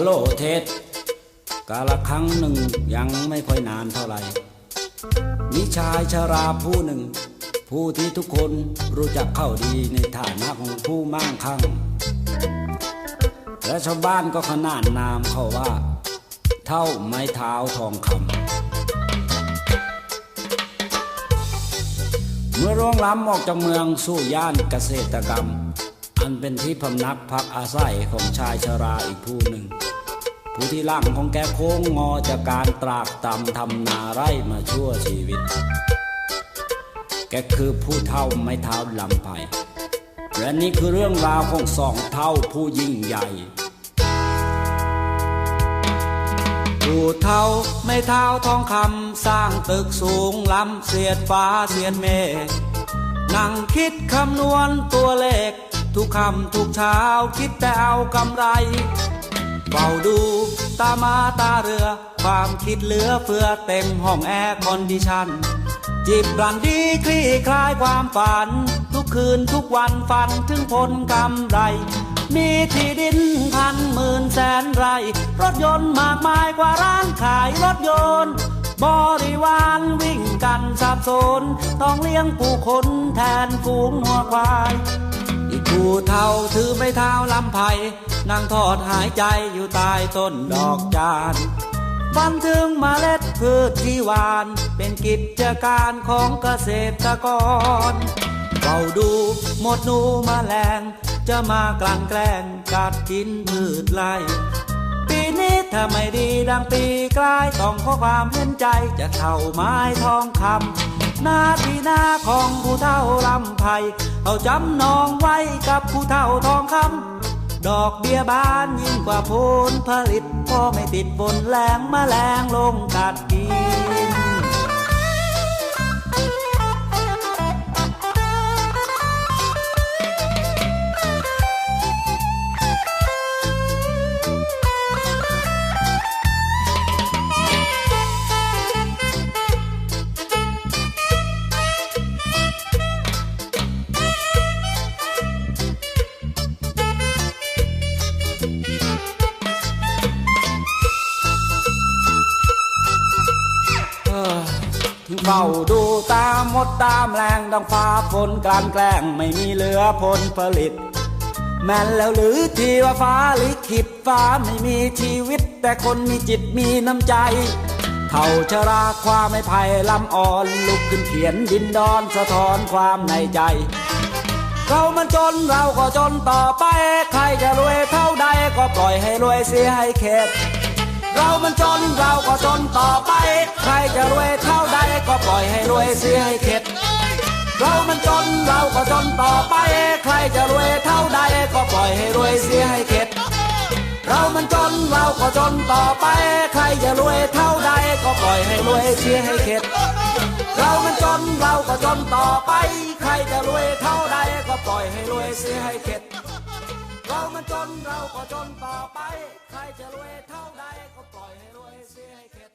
ฮัลโหลเทสกาละครั้งหนึ่งยังไม่ค่อยนานเท่าไหร่มีชายชราผู้หนึ่ง ผู้ที่ทุกคนรู้จักเข้าดีในฐานะของผู้มั่งคั่ง และชาวบ้านก็ขนานนามเขาว่า เท่าไม้เท้าทองคำเมื่อร่วงล้ำออกจากเมืองสู่ย่านเกษตรกรรม อันเป็นที่พำนักพักอาศัยของชายชราอีกผู้หนึ่ง ผู้ที่ร่างของแกโค้งงอจากการตรากตำทำนาไร่มาชั่วชีวิต แกคือผู้เท่าไม่เท้าลำไผ่และนี่คือเรื่องราวของสองเท่าผู้ยิ่งใหญ่ ผู้เท่าไม่เท้าทองคำสร้างตึกสูงล้ำเสียดฟ้าเสียดเมฆนั่งคิดคำนวณตัวเลข ทุกคำทุกเช้าคิดแต่เอากำไรเฝ้าดูตามาตาเรือ ความคิดเหลือเฟือเต็มห้องแอร์คอนดิชันจิบรันดีคลี่คลายความฝัน ทุกคืนทุกวันฝันถึงผลกำไร มีที่ดินพันหมื่นแสนไร่ รถยนต์มากมายกว่าร้านขายรถยนต์ บริวารวิ่งกันสับสน ต้องเลี้ยงผู้คนแทนฝูงหัวควาย ผู้เท่าถือไม่เท้าลำไผ่นั่งทอดหายใจอยู่ใต้ต้นดอกจานฝันถึงมเมล็ดพืชที่หวาน เป็นกิจการของเกษตรกรเฝ้าดูหมดหนูแมาแรงจะมากลั่นแกล้งกัดกินพืชไร่ปีนี้ถ้าไม่ดีดังปีกลายต้องขอความเห็นใจจะเท่าไม้ทองคำ หน้าที่หน้าของผู้เท่าลำไผ่เอาจำนองไว้กับผู้เท่าทองคำดอกเบี้ยบานยิ่งกว่าผลผลิตพอไม่ติดฝนแรงแมลงลงกัดกิน เฝ้าดูตามมดตามแรงดังฟ้าฝนกลานแกล้งไม่มีเหลือผลผลิต แม่นแล้วหรือที่ว่าฟ้าลิขิตฟ้าไม่มีชีวิต แต่คนมีจิตมีน้ำใจ เท่าชราความไม่ไผ่ลำอ่อนลุกขึ้นเขียนดินดอนสะท้อนความในใจ เรามันจนเราก็จนต่อไป ใครจะรวยเท่าใดก็ปล่อยให้รวยเสียให้เข็ด เรามันจนเราก็จนต่อไป ใครจะรวยเท่าใดก็ปล่อยให้รวยเสียให้เข็ด เรามันจนเราก็จนต่อไป ใครจะรวยเท่าใดก็ปล่อยให้รวยเสียให้เข็ด เรามันจนเราก็จนต่อไป ใครจะรวยเท่าใดก็ปล่อยให้รวยเสียให้เข็ด เรามันจนเราก็จนต่อไป ใครจะรวยเท่าใดก็ปล่อยให้รวยเสียให้เข็ด มันจนเราก็จนต่อไป ใครจะรวยเท่าใดก็ปล่อยให้รวยเสียให้เข็